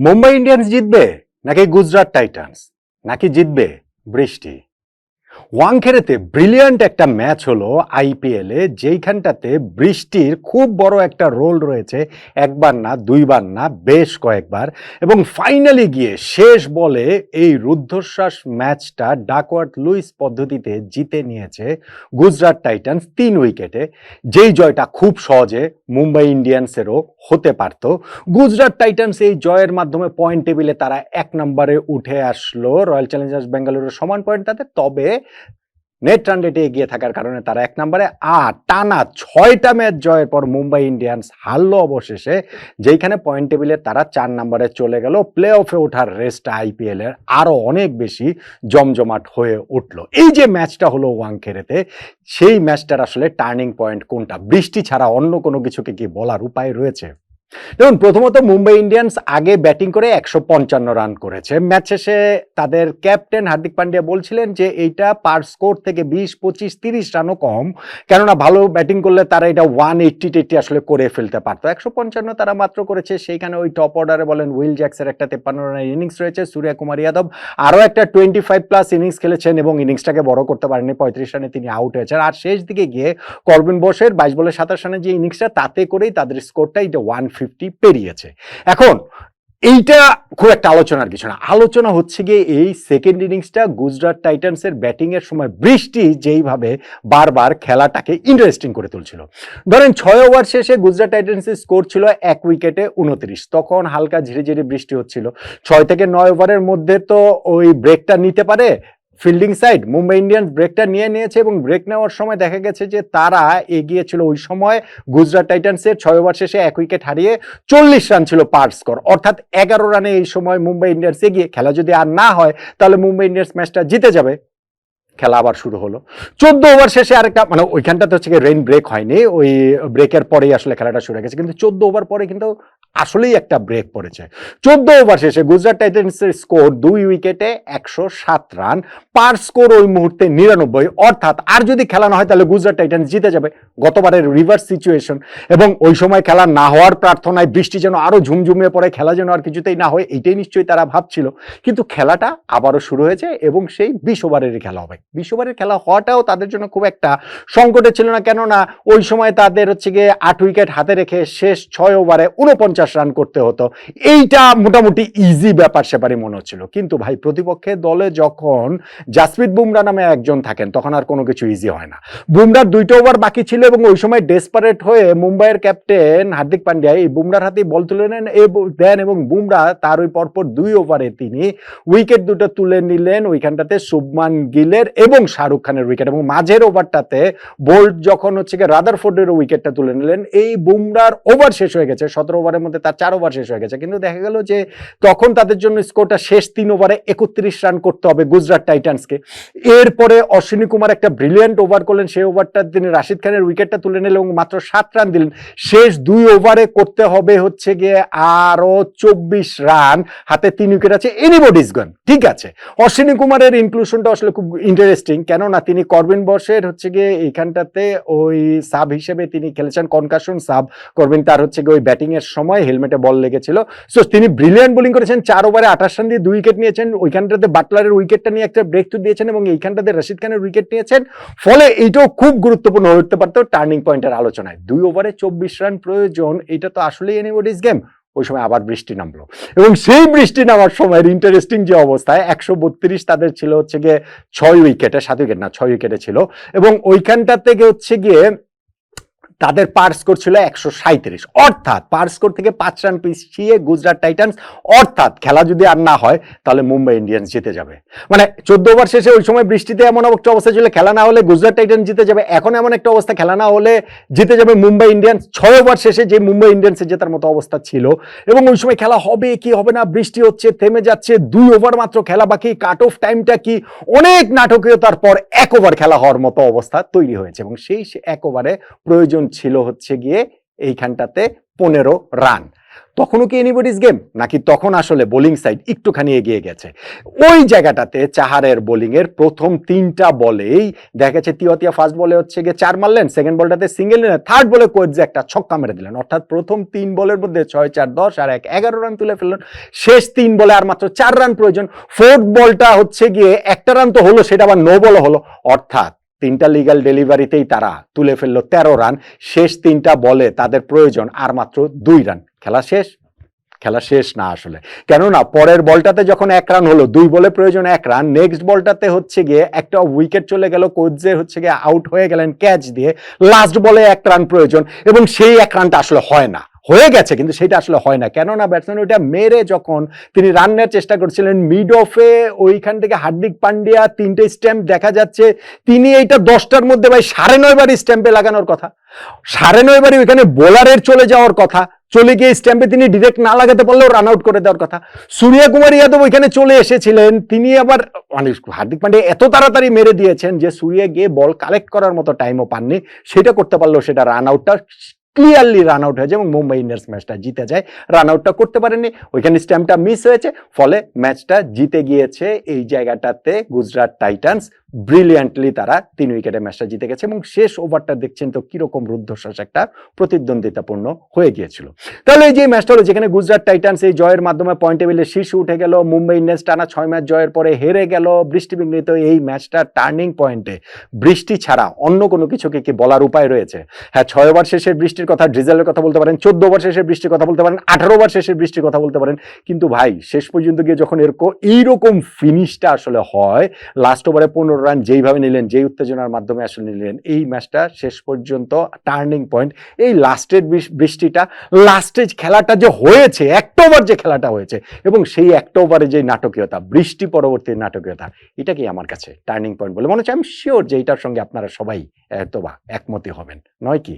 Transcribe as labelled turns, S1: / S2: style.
S1: Mumbai Indians জিতবে নাকি Gujarat Titans? নাকি জিতবে বৃষ্টি? ওয়াংখেড়েতে ব্রিলিয়ান্ট একটা ম্যাচ হলো আইপিএলে, যেইখানটাতে বৃষ্টির খুব বড় একটা রোল রয়েছে, একবার না, দুইবার না, বেশ কয়েকবার। এবং ফাইনালি গিয়ে শেষ বলে এই রুদ্ধশ্বাস ম্যাচটা ডাকওয়ার্ড লুইস পদ্ধতিতে জিতে নিয়েছে গুজরাট টাইটান্স তিন উইকেটে। যেই জয়টা খুব সহজে মুম্বাই ইন্ডিয়ান্সেরও হতে পারত। গুজরাট টাইটান্স এই জয়ের মাধ্যমে পয়েন্ট টেবিলে তারা এক নম্বরে উঠে আসলো। রয়্যাল চ্যালেঞ্জার্স বেঙ্গালুরুর সমান পয়েন্ট তাদের। তবে নেট রান রেটে এগিয়ে থাকার কারণে তারা এক নম্বরে আর টানা ছয়টা ম্যাচ জয়ের পর মুম্বাই ইন্ডিয়ান্স হারলো অবশেষে, যেইখানে পয়েন্ট টেবিলে তারা চার নম্বরে চলে গেল। প্লে অফে ওঠার রেসটা আইপিএল এর আরও অনেক বেশি জমজমাট হয়ে উঠল। এই যে ম্যাচটা হলো ওয়াংখেড়েতে, সেই ম্যাচটার আসলে টার্নিং পয়েন্ট কোনটা? বৃষ্টি ছাড়া অন্য কোনো কিছুকে কি বলার উপায় রয়েছে? দেখুন, প্রথমত মুম্বাই ইন্ডিয়ান্স আগে ব্যাটিং করে একশো পঞ্চান্ন রান করেছে। ম্যাচ শেষে তাদের ক্যাপ্টেন হার্দিক পান্ডিয়া বলছিলেন যে এইটা পার স্কোর থেকে বিশ, পঁচিশ, তিরিশ রানও কম। কেননা ভালো ব্যাটিং করলে তারা এটা ওয়ান এইট্টি টেট্টি আসলে করে ফেলতে পারতো। একশো পঞ্চান্ন তারা মাত্র করেছে। সেইখানে ওই টপ অর্ডারে বলেন উইল জ্যাক্সের একটা তেপ্পান্ন রানের ইনিংস রয়েছে, সূর্য কুমার যাদব। আরও একটা টোয়েন্টি ফাইভ প্লাস ইনিংস খেলেছেন এবং ইনিংসটাকে বড় করতে পারেননি। পঁয়ত্রিশ রানে তিনি আউট হয়েছেন। আর শেষ দিকে গিয়ে করবিন বোসের বাইশ বলে সাতাশ রানের যে ইনিংসটা, তাতে করেই তাদের স্কোরটা এটা ওয়ান ফিফটি পেরিয়েছে। এখন, এইটা খুব একটা আলোচনার কিছু না। আলোচনা হচ্ছে গিয়ে এই সেকেন্ড ইনিংসটা গুজরাট টাইটান্সের ব্যাটিং এর সময় বৃষ্টি যেইভাবে বারবার খেলাটাকে ইন্টারেস্টিং করে তুলছিল। ধরেন, ছয় ওভার শেষে গুজরাট টাইটান্সের স্কোর ছিল এক উইকেটে উনত্রিশ। তখন হালকা ঝিরে ঝিরে বৃষ্টি হচ্ছিল। ছয় থেকে নয় ওভারের মধ্যে তো ওই ব্রেকটা নিতে পারে ফিল্ডিং সাইড মুম্বাই ইন্ডিয়ান্স ব্রেকটা নিয়ে নিয়েছে এবং ব্রেক নেওয়ার সময় দেখা গেছে যে তারা এগিয়ে ছিল ওই সময় গুজরাট টাইটান্সের ছয় ওভার শেষে এক উইকেট হারিয়ে চল্লিশ রান ছিল পার স্কোর। অর্থাৎ এগারো রানে এই সময় মুম্বাই ইন্ডিয়ান্স এগিয়ে খেলা যদি আর না হয়, তাহলে মুম্বাই ইন্ডিয়ান্স ম্যাচটা জিতে যাবে। খেলা আবার শুরু হলো। চোদ্দ ওভার শেষে আরেকটা মানে ওইখানটাতে হচ্ছে রেইন ব্রেক হয়নি, ওই ব্রেকের পরেই আসলে খেলাটা শুরু হয়ে গেছে। কিন্তু চোদ্দ ওভার পরে কিন্তু আসলেই একটা ব্রেক পড়েছে। চোদ্দ ওভার শেষে গুজরাট টাইটান্সের স্কোর দুই উইকেটে একশো সাত রান পার স্কোর ওই মুহূর্তে নিরানব্বই। অর্থাৎ আর যদি খেলা না হয়, তাহলে গুজরাট টাইটান্স জিতে যাবে গতবারের রিভার্স সিচুয়েশন এবং ওই সময় খেলা না হওয়ার প্রার্থনায় বৃষ্টি যেন আরও ঝুমঝুমিয়ে পড়ে, খেলা যেন আর কিছুতেই না হয়, এটাই নিশ্চয়ই তারা ভাবছিল। কিন্তু খেলাটা আবারও শুরু হয়েছে এবং সেই বিশ ওভারেরই খেলা হবে। বিশ ওভারের খেলা হওয়াটাও তাদের জন্য খুব একটা সংকটে ছিল না। কেননা ওই সময় তাদের হচ্ছে গিয়ে আট উইকেট হাতে রেখে শেষ ছয় ওভারে উনপঞ্চাশ রান করতে হতো। এইটা মোটামুটি ইজি ব্যাপার সেপারই মনে হচ্ছিল। কিন্তু ভাই, প্রতিপক্ষের দলে যখন জাসপ্রিত বুমরা নামে একজন থাকেন, তখন আর কোনো কিছু ইজি হয় না। বুমরার দুইটা ওভার বাকি ছিল এবং ওই সময় ডেসপারেট হয়ে মুম্বাইয়ের ক্যাপ্টেন হার্দিক পান্ডিয়া এই বুমরার হাতেই বল তুলে নেন দেন এবং বুমরা তার ওই পরপর দুই ওভারে তিনি উইকেট দুটো তুলে নিলেন। ওইখানটাতে শুভমান গিলের এবং শাহরুখ খানের উইকেট এবং মাঝের ওভারটাতে বোল্ট যখন হচ্ছে গিয়ে রাদার ফোর্ডের উইকেটটা তুলে নিলেন। এই বুমরার ওভার শেষ হয়ে গেছে। সতেরো ওভারের তার চার ওভার শেষ হয়ে গেছে। কিন্তু দেখা গেল যে তখন তাদের জন্য স্কোরটা শেষ তিন ওভারে একত্রিশ রান করতে হবে গুজরাট টাইটান্সকে। এরপরে অশ্বিনী কুমার একটা ব্রিলিয়ান্ট ওভার করলেন, সেই ওভারটা তিনি রাশিদ খানের উইকেটটা তুলে নিলেন এবং মাত্র সাত রান দিলেন। শেষ দুই ওভারে করতে হবে হচ্ছে গিয়ে আরও চব্বিশ রান, হাতে তিন উইকেট আছে এনিবডিজ গান ঠিক আছে। অশ্বিনী কুমারের ইনক্লুশনটা আসলে খুব ইন্টারেস্টিং কেননা তিনি করবিন বসের হচ্ছে গিয়ে এইখানটাতে ওই সাব হিসেবে তিনি খেলেছেন কনকাশন সাব করবিন তার হচ্ছে গিয়ে ওই ব্যাটিংয়ের এর সময় হেলমেটে বল লেগেছিল। সো তিনি ব্রিলিয়ান্ট বোলিং করেছেন। চার ওভারে আঠাশ রান দিয়ে দুই উইকেট নিয়েছেন। ওইখানটাতে বাটলারের উইকেটটা নিয়ে একটা ব্রেক থ্রু দিয়েছেন এবং এইখানটাতে রশিদ খানের উইকেট নিয়েছেন। ফলে এইটাও খুব গুরুত্বপূর্ণ হয়ে উঠতে পারতো টার্নিং পয়েন্টের আলোচনায়। দুই ওভারে চব্বিশ রান প্রয়োজন, এটা তো আসলেই এনিবডিজ গেম ওই সময় আবার বৃষ্টি নামলো। এবং সেই বৃষ্টি নামার সময় ইন্টারেস্টিং যে অবস্থায়, একশো বত্রিশ তাদের ছিল হচ্ছে গিয়ে ছয় উইকেটে সাত উইকেট না, ছয় উইকেটে ছিল। এবং ওইখানটা থেকে হচ্ছে গিয়ে তাদের পার স্কোর ছিল একশো সাঁত্রিশ অর্থাৎ পার স্কোর থেকে পাঁচ রান পিছিয়ে গুজরাট টাইটান্স, অর্থাৎ খেলা যদি আর না হয়, তাহলে মুম্বাই ইন্ডিয়ান্স জিতে যাবে। মানে চোদ্দ ওভার শেষে ওই সময় বৃষ্টিতে এমন একটা অবস্থা ছিল, খেলা না হলে গুজরাট টাইটান্স জিতে যাবে। এখন এমন একটা অবস্থা, খেলা না হলে জিতে যাবে মুম্বাই ইন্ডিয়ান্স। ছয় ওভার শেষে যে মুম্বাই ইন্ডিয়ান্সের জেতার মতো অবস্থা ছিল। এবং ওই সময় খেলা হবে কি হবে না, বৃষ্টি হচ্ছে, থেমে যাচ্ছে, দুই ওভার মাত্র খেলা বাকি কাট অফ টাইমটা কি? অনেক নাটকীয়তার পর এক ওভার খেলা হওয়ার মতো অবস্থা তৈরি হয়েছে। এবং সেই এক ওভারে প্রয়োজন ছিল হচ্ছে গিয়ে এইখানটাতে পনেরো রান। তখনও কি এনিবডিজ গেম নাকি তখন আসলে বোলিং সাইড একটুখানি এগিয়ে গেছে? ওই জায়গাটাতে চাহারের বোলিংয়ের প্রথম তিনটা বলেই দেখা গেছে তিওয়াতিয়া ফার্স্ট বলে হচ্ছে গিয়ে চার মারলেন সেকেন্ড বলটাতে সিঙ্গেল নিলেন থার্ড বলে যে একটা ছক্কা মেরে দিলেন। অর্থাৎ প্রথম তিন বলের মধ্যে ছয়, চার, দশ আর এক, এগারো রান তুলে ফেললেন। শেষ তিন বলে আর মাত্র চার রান প্রয়োজন। ফোর্থ বলটা হচ্ছে গিয়ে একটা রান তো হলো, সেটা আবার নো বল হলো। অর্থাৎ তিনটা লিগাল ডেলিভারিতেই তারা তুলে ফেলল তেরো রান শেষ তিনটা বলে তাদের প্রয়োজন আর মাত্র দুই রান খেলা শেষ? খেলা শেষ না আসলে। কেননা পরের বলটাতে যখন এক রান হলো, দুই বলে প্রয়োজন এক রান নেক্সট বলটাতে হচ্ছে গিয়ে একটা উইকেট চলে গেল কোচের হচ্ছে গিয়ে আউট হয়ে গেলেন ক্যাচ দিয়ে। লাস্ট বলে এক রান প্রয়োজন এবং সেই এক রানটা আসলে হয় না। হয়ে গেছে, কিন্তু সেটা আসলে হয় না। কেননা ব্যাটসম্যান ওইটা মেরে যখন তিনি রান নেওয়ার চেষ্টা করছিলেন মিড অফে ওইখান থেকে হার্দিক পান্ডিয়া তিনটে স্ট্যাম্প দেখা যাচ্ছে। তিনি এইটা দশটার মধ্যে ভাই সাড়ে নয় বার স্ট্যাম্পে লাগানোর কথা। সাড়ে নয় বারে ওইখানে বোলারের চলে যাওয়ার কথা। চলে গিয়ে স্ট্যাম্পে তিনি ডিরেক্ট না লাগাতে পারলেও রান আউট করে দেওয়ার কথা। সূর্য কুমার যাদব ওইখানে চলে এসেছিলেন। তিনি আবার মানে হার্দিক পান্ডিয়া এত তাড়াতাড়ি মেরে দিয়েছেন যে সূর্য গিয়ে বল কালেক্ট করার মতো টাইমও পাননি। সেটা করতে পারলেও সেটা রান আউটটা ক্লিয়ারলি রান আউট হয়েছে এবং মুম্বাই ইন্ডিয়ান্স ম্যাচটা জিতে যায়। রান আউটটা করতে পারেনি ওইখানে স্ট্যাম্পটা মিস হয়েছে। ফলে ম্যাচটা জিতে গিয়েছে এই জায়গাটাতে গুজরাট টাইটান্স। ব্রিলিয়ান্টলি তারা তিন উইকেটে ম্যাচটা জিতে গেছে এবং শেষ ওভারটা দেখছেন তো কীরকম রুদ্ধশ্বাস একটা প্রতিদ্বন্দ্বিতাপূর্ণ হয়ে গিয়েছিল। তাহলে এই যে ম্যাচটা হলো যেখানে গুজরাট টাইটান্স এই জয়ের মাধ্যমে পয়েন্ট টেবিলে শীর্ষে উঠে গেল, মুম্বাই ইন্ডিয়ান্স টানা ছয় ম্যাচ জয়ের পরে হেরে গেল, বৃষ্টি বিঘ্নিত এই ম্যাচটা টার্নিং পয়েন্টে বৃষ্টি ছাড়া অন্য কোনো কিছুকে কি বলার উপায় রয়েছে? হ্যাঁ ছয় ওভার শেষের বৃষ্টির কথা ড্রিজেলের কথা বলতে পারেন, চোদ্দ ওভার শেষের বৃষ্টির কথা বলতে পারেন, আঠারো ওভার শেষের বৃষ্টির কথা বলতে পারেন। কিন্তু ভাই, শেষ পর্যন্ত গিয়ে যখন এরকম, এইরকম ফিনিশটা আসলে হয় লাস্ট ওভারে পনেরো রান যেইভাবে নিলেন, যেই উত্তেজনার মাধ্যমে আসলে নিলেন, এই ম্যাচটা শেষ পর্যন্ত টার্নিং পয়েন্ট এই লাস্টের বৃষ্টিটা লাস্টের খেলাটা যে হয়েছে একটা ওভার যে খেলাটা হয়েছে, এবং সেই একটা ওভারে যে নাটকীয়তা, বৃষ্টি পরবর্তী নাটকীয়তা এটাকেই আমার কাছে টার্নিং পয়েন্ট বলে মনে হচ্ছে? আমি শিওর যে এটার সঙ্গে আপনারা সবাই এত বা একমতি হবেন, নয় কি?